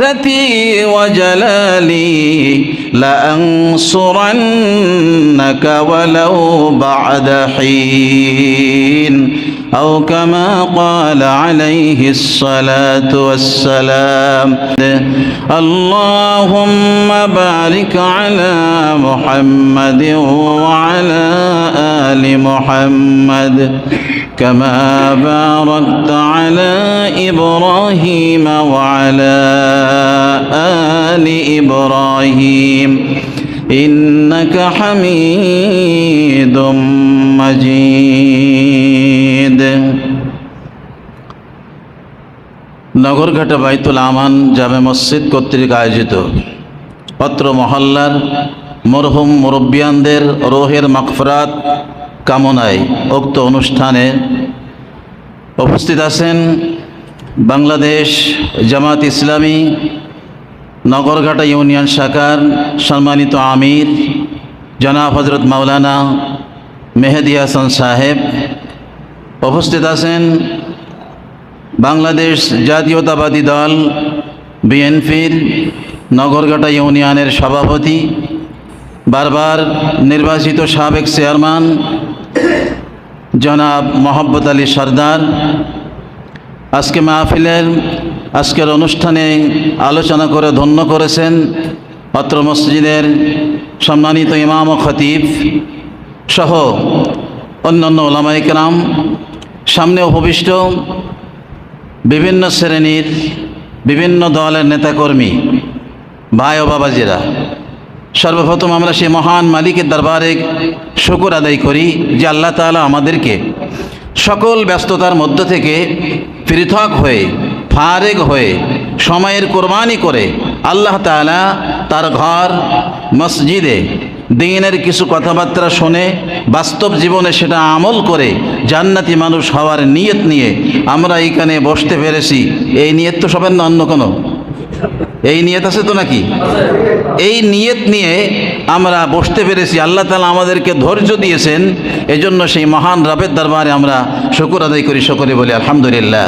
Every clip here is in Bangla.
وعزتي وجلالي لأنصرنك ولو بعد حين أو كما قال عليه الصلاة والسلام. اللهم بارك على محمد وعلى آل محمد. كما باركت على إبراهيم وعلى آل إبراهيم إنك حميد مجيد নগরঘাটা বাইতুল আমান জামে মসজিদ কর্তৃক আয়োজিত অত্র মহল্লার মরহুম মুরব্বিয়ানদের রোহের মাকফরাত কামনায় উক্ত অনুষ্ঠানে উপস্থিত আছেন বাংলাদেশ জামাত ইসলামী নগরঘাটা ইউনিয়ন শাখার সম্মানিত আমির জনাব হজরত মাওলানা মেহেদি হাসান সাহেব। উপস্থিত আছেন বাংলাদেশ জাতীয়তাবাদী দল বিএনপির নগরঘাটা ইউনিয়নের সভাপতি, বারবার নির্বাচিত সাবেক চেয়ারম্যান জনাব মোহাম্মদ আলী সর্দার। আজকে মাহফিলের, আজকের অনুষ্ঠানে আলোচনা করে ধন্য করেছেন অত্র মসজিদের সম্মানিত ইমাম ও খতিব সহ অন্যান্য ওলামাইকরাম সামনে উপবিষ্ট বিভিন্ন শ্রেণির বিভিন্ন দলের নেতাকর্মী, ভাই ও বাবাজিরা। সর্বপ্রথম আমরা সেই মহান মালিকের দরবারে শুকুর আদায় করি যে আল্লাহ তাআলা আমাদেরকে সকল ব্যস্ততার মধ্য থেকে পৃথক হয়ে ফারেক হয়ে, সময়ের কোরবানি করে আল্লাহ তাআলা তার ঘর, মসজিদে দিনের কিছু কথাবার্তা শুনে বাস্তব জীবনে সেটা আমল করে জান্নাতি মানুষ হওয়ার নিয়ত নিয়ে আমরা এইখানে বসতে পেরেছি। এই নিয়ত তো সবার না অন্য কোনো? এই নিয়ত আছে তো নাকি? এই নিয়ত নিয়ে আমরা বসতে পেরেছি। আল্লাহ তালা আমাদেরকে ধৈর্য দিয়েছেন। এজন্য সেই মহান রাবের দরবারে আমরা শুকুর আদায় করি সকলে বলি, আলহামদুলিল্লাহ।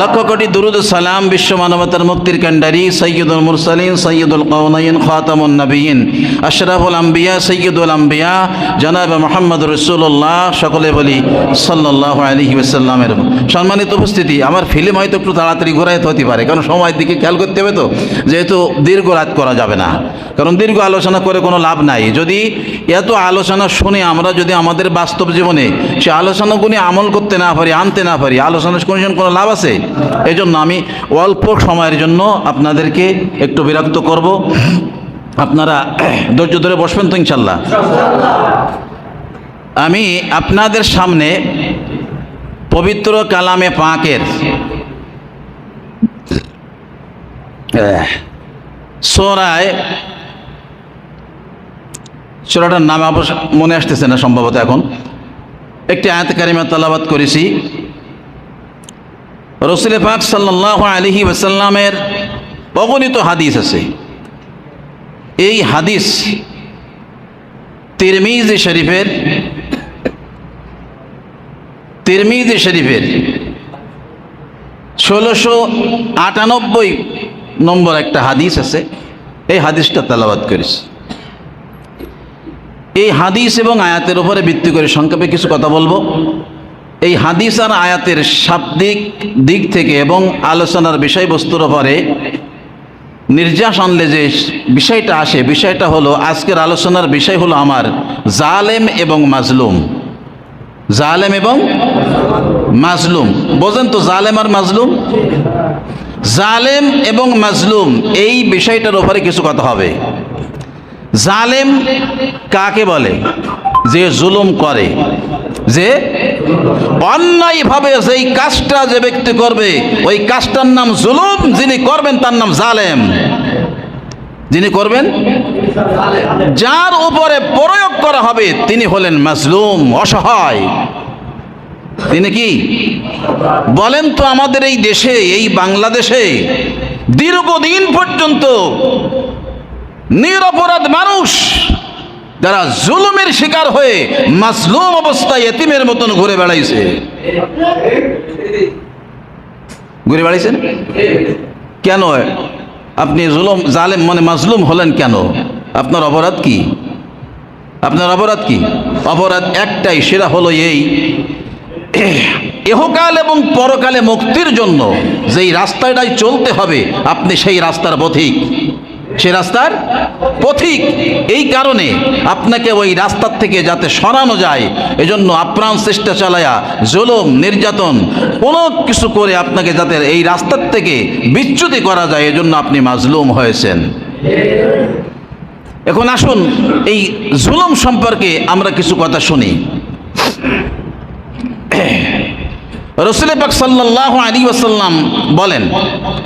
লক্ষ কোটি দুরুদ সালাম বিশ্ব মানবতার মুক্তির কান্ডারি সৈয়দুল মুরসালিন সৈয়দুল কৌনাইন খাতামুন নবীন আশরাফুল আম্বিয়া সৈয়দুল আম্বিয়া, জনাব মোহাম্মদ রসুল্লাহ সকলে বলি সাল্লাহ আলহি ওসাল্লামের সম্মানিত উপস্থিতি। আমার ফিল্ম হয়তো একটু তাড়াতাড়ি ঘোরাইতে হতে পারে, কারণ সময়ের দিকে খেয়াল করতে হবে তো, যেহেতু দীর্ঘ রাত করা যাবে না। কারণ দীর্ঘ আলোচনা করে কোনো লাভ নাই। যদি এত আলোচনা শুনে আমরা যদি আমাদের বাস্তব জীবনে সে আলোচনাগুলি আমল করতে না পারি, আনতে না পারি আলোচনা কোনো কোনো লাভ আছে? এই জন্য আমি অল্প সময়ের জন্য আপনাদেরকে একটু বিরক্ত করব। আপনারা ধৈর্য ধরে বসবেন তো ইনশাল্লাহ। আমি আপনাদের সামনে পবিত্র কালামে পাঁকের সোরায় সোরাটার নাম মনে আসতেছে না সম্ভবত এখন। একটি আয়াত কারিমা তালাবাদ করেছি। রসুল পাক সাল্লাহ আলহি ওসাল্লামের অগণিত হাদিস আছে। এই হাদিস তিরমিজ শরীফের তিরমিজ শরীফের ষোলোশো আটানব্বই নম্বর একটা হাদিস আছে। এই হাদিসটা তালাবাদ করেছি। এই হাদিস এবং আয়াতের উপরে ভিত্তি করে সংক্ষেপে কিছু কথা বলব। এই হাদিস আর আয়াতের শাব্দিক দিক থেকে এবং আলোচনার বিষয়বস্তুর উপরে নির্যাস আনলে যে বিষয়টা আসে, বিষয়টা হলো আজকের আলোচনার বিষয় হলো আমার জালেম এবং মাজলুম। জালেম এবং মাজলুম। বোঝেন তো জালেম আর মাজলুম? জালেম এবং মাজলুম, এই বিষয়টার উপরে কিছু কথা হবে। জালেম কাকে বলে? যে জুলুম করে। যে অন্যায়ভাবে যেই কাজটা যে ব্যক্তি করবে, ওই কাজটার নাম জুলুম, যিনি করবেন তার নাম জালেম। যিনি করবেন, যার উপরে প্রয়োগ করা হবে, তিনি হলেন মাজলুম, অসহায়। তিনি কি? বলেন তো আমাদের এই দেশে, এই বাংলাদেশে দীর্ঘদিন পর্যন্ত নিরপরাধ মানুষ যারা জুলুমের শিকার হয়ে মাসলুম অবস্থায় এতিমের মতন ঘুরে বেড়াইছে। ঘুরে বেড়াইছেন? কেন? আপনি জুলুম, জালেম মানে মাজলুম হলেন কেন? আপনার অপরাধ কি? আপনার অপরাধ কি? অপরাধ একটাই, সেটা হলো এই। এহকাল এবং পরকালে মুক্তির জন্য যেই রাস্তাটাই চলতে হবে, আপনি সেই রাস্তার পথিক। সে রাস্তার পথিক। এই কারণে আপনাকে ওই রাস্তার থেকে যাতে সরানো যায়, এজন্য আপ্রাণ চেষ্টা চালায়া, জুলুম, নির্যাতন, কোনো কিছু করে আপনাকে যাতে এই রাস্তার থেকে বিচ্যুতি করা যায়, এজন্য আপনি মাজলুম হয়েছেন। এখন আসুন, এই জুলুম সম্পর্কে আমরা কিছু কথা শুনি। রসুল পাক সাল্লাল্লাহু আলাইহি ওয়াসাল্লাম বলেন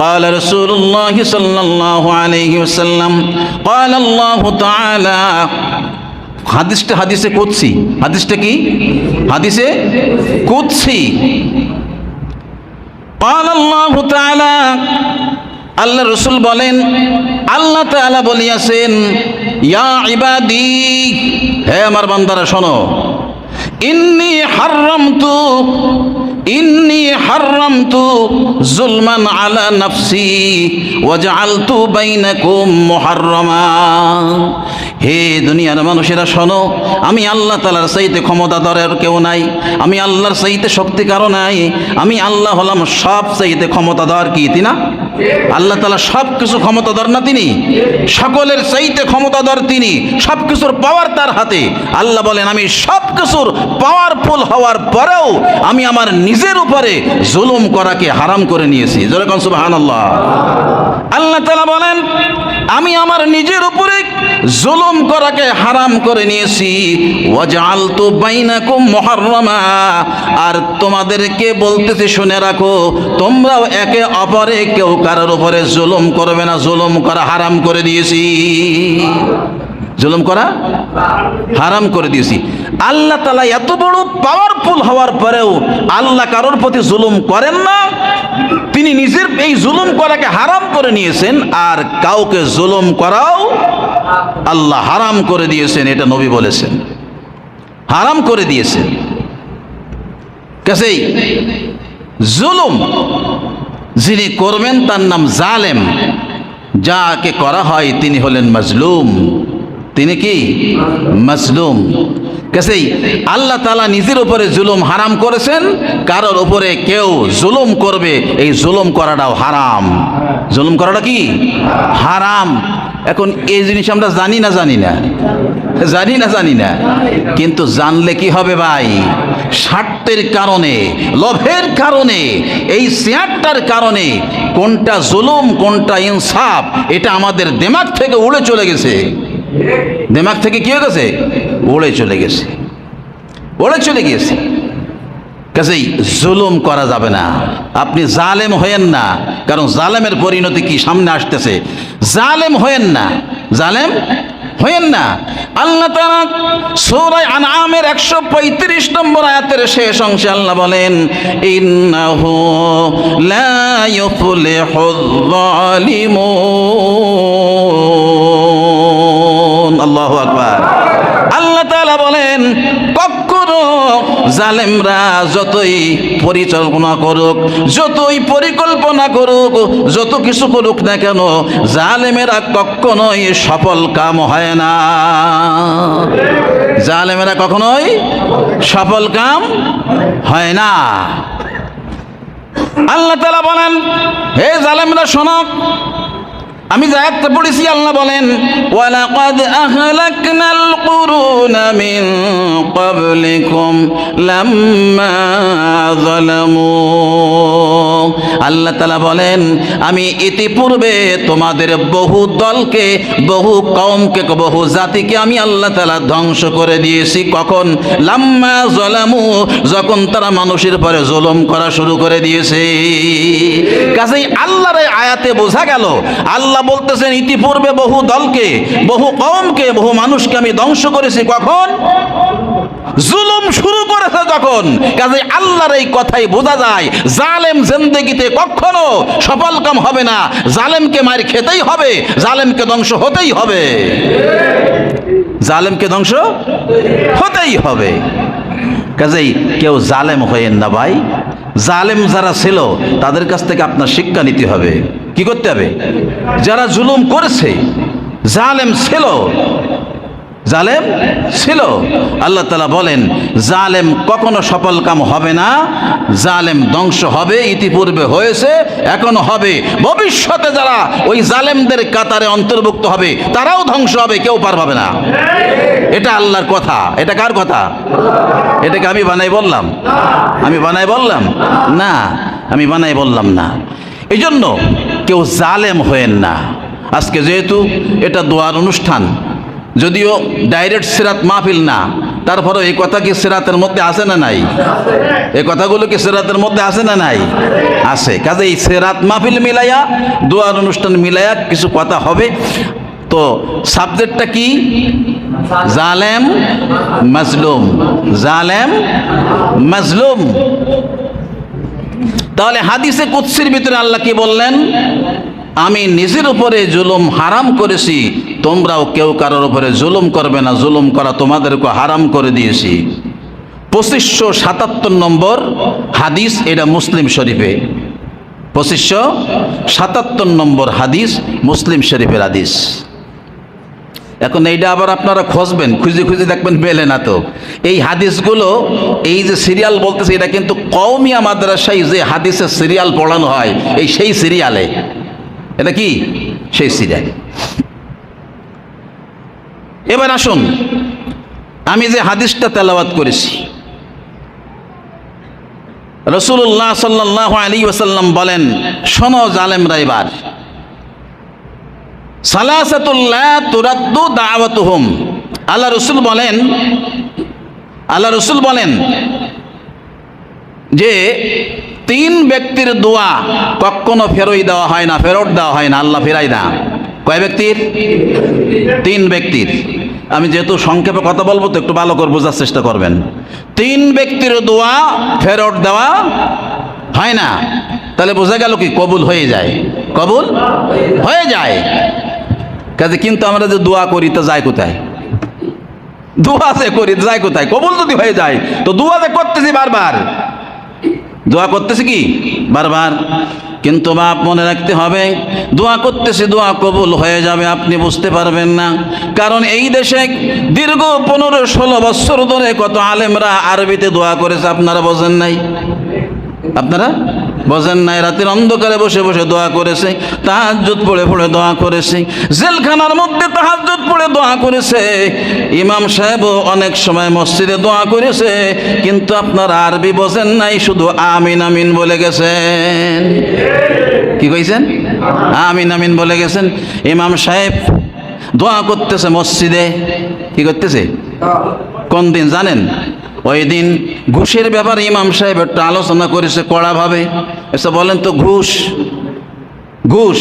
قال رسول الله صلى الله عليه وسلم قال الله تعالى হাদিসটা হাদিসে কুদসি হাদিসটা কি হাদিসে কুদসি قال الله تعالى আল্লাহ রসুল বলেন আল্লাহ তাআলা বলিয়াছেন ইয়া ইবাদি হে আমার বান্দারা শোনো ইন্নি হাররামতু ইন্নি হাররামতু জুলমান আলা নাফসি ওয়াজআলতু বাইনাকুম মুহাররামা। হে দুনিয়ার মানুষেরা, শোনো, আমি আল্লাহ তালার চাইতে ক্ষমতাধরের কেউ নাই, আমি আল্লাহর চাইতে শক্তি কারও নাই, আমি আল্লাহ হলাম সব চাইতে ক্ষমতাধর কি তিনা আল্লাহ তালা সব কিছু ক্ষমতাধর না তিনি? সকলের চাইতে ক্ষমতাধর তিনি, সব কিছুর পাওয়ার তার হাতে। আল্লাহ বলেন, আমি সব কিছুর পাওয়ারফুল হওয়ার পরেও আমি আমার নিজের উপরে জুলুম করাকে হারাম করে নিয়েছি। যেরকম সুবাহান আল্লাহ আল্লাহ তালা বলেন, আমি আমার নিজের উপরে জুলুম করাকে হারাম করে নিয়েছি। ওয়াজাল তো বাইনাকুম মুহাররামা। আর তোমাদেরকে বলতেছি, শুনে রাখো, তোমরাও একে অপরে কেউ কারোর উপরে জুলুম করবে না। জুলুম করা হারাম করে দিয়েছি। জুলুম করা হারাম করে দিয়েছি। আল্লাহ তালা এত বড় পাওয়ারফুল হওয়ার পরেও আল্লাহ কারোর প্রতি জুলুম করেন না। তিনি নিজের এই জুলুম করাকে হারাম করে নিয়েছেন। আর কাউকে জুলুম করাও আল্লাহ হারাম করে দিয়েছেন, এটা নবী বলেছেন। হারাম করে দিয়েছেন। কাছেই জুলুম, যিনি করবেন তার নাম জালেম। যাকে করা হয় তিনি হলেন মাজলুম। তিনি কি? মাজলুম। কাছেই আল্লাহ তালা নিজের উপরে জুলুম হারাম করেছেন, কারোর উপরে কেউ জুলুম করবে, এই জুলুম করাটাও হারাম। জুলুম করাটা কি? হারাম। এখন এই জিনিস আমরা জানি না জানি না। জানি না জানি না। কিন্তু জানলে কি হবে ভাই? স্বার্থের কারণে, লোভের কারণে, এই শেয়ারটার কারণে কোনটা জুলুম, কোনটা ইনসাফ, এটা আমাদের দেমাগ থেকে উড়ে চলে গেছে। দেমাগ থেকে কি হয়ে গেছে? উড়ে চলে গেছে। উড়ে চলে গিয়েছে। কাজেই জুলুম করা যাবে না। আপনি জালেম হয়েন না, কারণ জালেমের পরিণতি কি সামনে আসতেছে? জালেম হয়েন না। জালেম হয়েন না। আল্লাহ তাআলা সূরা আনআমের 135 নম্বর আয়াতের শেষ অংশে আল্লাহ বলেন, ইন্নাহু লা ইউফলিহুল জালিমুন আল্লাহু আকবার। আল্লাহ তাআলা বলেন জালেমরা যতই পরিচালনা করুক, যতই পরিকল্পনা করুক, যত কিছু করুক না কেন, জালেমেরা কখনোই সফল কাম হয় না। জালেমেরা কখনোই সফল কাম হয় না। আল্লাহ তালা বলেন, হে জালেমরা শোনক আমি জায়াতটা পড়েছি, আল্লাহ বলেন, ওয়ালাকাদ আহলাকনাল কুরুনা মিন ক্বাবলিকুম লাম্মা যালামু। আল্লাহ তাআলা বলেন, আমি ইতিপূর্বে তোমাদের বহু দলকে, বহু কওমকে, বহু জাতিকে আমি আল্লাহ তাআলা ধ্বংস করে দিয়েছি। কখন? লাম্মা যালামু, যখন তারা মানুষের পরে জুলুম করা শুরু করে দিয়েছে। কাজেই আল্লাহর আয়াতে বোঝা গেল, আল্লাহ বলতেছেন, ইতিপূর্বে বহু দলকে, বহু কমকে বহু মানুষকে আমি ধ্বংস করেছি। কখন? জুলুম শুরু করেছে যখন। কাজে আল্লাহর এই কথাই বোঝা যায়, জালেম জিন্দেগিতে কখনো সফল কাম হবে না। জালেমকে মার খেতেই হবে, জালেমকে ধ্বংস হতেই হবে। জালেমকে ধ্বংস হতেই হবে। কাজেই কেউ জালেম হয়েন না ভাই। জালেম যারা ছিল, তাদের কাছ থেকে আপনার শিক্ষা নিতে হবে। কি করতে হবে? যারা জুলুম করেছে, জালেম ছিল। জালেম ছিল। আল্লাহ তালা বলেন, জালেম কখনো সফল কাম হবে না, জালেম ধ্বংস হবে, ইতিপূর্বে হয়েছে, এখন হবে। ভবিষ্যতে যারা ওই জালেমদের কাতারে অন্তর্ভুক্ত হবে, তারাও ধ্বংস হবে, কেউ পার হবে না। এটা আল্লাহর কথা। এটা কার কথা? এটাকে আমি বানাই বললাম। আমি বানাই বললাম? না, আমি বানাই বললাম না। এই জন্য কেউ জালেম হয়েন না। আজকে যেহেতু এটা দোয়ার অনুষ্ঠান, যদিও ডাইরেক্ট সিরাত মাহফিল না তারপরে এই কথা কি সিরাতের মধ্যে আছে না নাই? এই কথাগুলো কি সিরাতের মধ্যে আছে না নাই? আছে। কাজে এই সিরাত মাহফিল মিলাইয়া, দোয়ার অনুষ্ঠান মিলাইয়া কিছু কথা হবে। তো সাবজেক্টটা কি? জালেম, মাজলুম। জালেম, মাজলুম। তাহলে হাদিসে কুৎসির ভিতরে আল্লাহ কি বললেন? আমি নিজের উপরে জুলুম হারাম করেছি, তোমরাও কেউ কারোর উপরে জুলুম করবে না, জুলুম করা তোমাদেরকে হারাম করে দিয়েছি। পঁচিশশো সাতাত্তর নম্বর হাদিস এটা মুসলিম শরীফে। পঁচিশশো সাতাত্তর নম্বর হাদিস মুসলিম শরীফের হাদিস। এখন এইটা আবার আপনারা খুঁজবেন, খুঁজে খুঁজে দেখবেন, পেলে না তো। এই হাদিসগুলো, এই যে সিরিয়াল বলতেছে, এটা কিন্তু কৌমিয়া মাদ্রাসায় যে হাদিসের সিরিয়াল পড়ানো হয়, এই সেই সিরিয়ালে। এটা কি? সেই সিরিয়াল। এবার আসুন, আমি যে হাদিসটা তেলাওয়াত করেছি রসুল্লাহ সাল্লাহ আলী ওসাল্লাম বলেন, শোনো জালেমরা এবার সালাসাতুল্লাহ তুরাদ্দু আল্লাহ রসুল বলেন, আল্লাহ রসুল বলেন যে তিন ব্যক্তির দোয়া কখনো ফেরই দেওয়া হয় না, ফেরত দেওয়া হয় না, আল্লাহ ফেরাই না কয় ব্যক্তির? তিন ব্যক্তির। আমি যেহেতু সংক্ষেপে কথা বলব, তো একটু ভালো করে বোঝার চেষ্টা করবেন। তিন ব্যক্তির দোয়া ফেরত দেওয়া হয় না। তাহলে বোঝা গেল কি, কবুল হয়ে যায়। কবুল হয়ে যায়। কাজে কিন্তু আমরা যে দোয়া করি, তো যায় কোথায়? দোয়া যে করি, যায় কোথায়? কবুল যদি হয়ে যায়, তো দোয়া যে করতেছি বারবার। দোয়া করতেছে কি? বারবার। কিন্তু বাপ মনে রাখতে হবে, দোয়া করতেছে, দোয়া কবুল হয়ে যাবে, আপনি বুঝতে পারবেন না। কারণ এই দেশে দীর্ঘ পনেরো, ষোলো বছর ধরে কত আলেমরা আরবিতে দোয়া করেছে, আপনারা বোঝেন নাই? আপনারা? বোঝেন নাই, রাতের অন্ধকারে বসে বসে দোয়া করেছে, তাহাজ্জুদ পড়ে পড়ে দোয়া করেছে, জেলখানার মধ্যে তাহাজ্জুদ পড়ে দোয়া করেছে। ইমাম সাহেবও অনেক সময় মসজিদে দোয়া করেছে, কিন্তু আপনার আরবি বোঝেন নাই, শুধু আমিন আমিন বলে গেছেন। কি কইছেন? আমিন আমিন বলে গেছেন। ইমাম সাহেব দোয়া করতেছে মসজিদে, কি করতেছে? কোন দিন জানেন? ওই দিন ঘুষের ব্যাপারে ইমাম সাহেব একটু আলোচনা করেছে কড়াভাবে। এসে বলেন তো ঘুষ ঘুষ।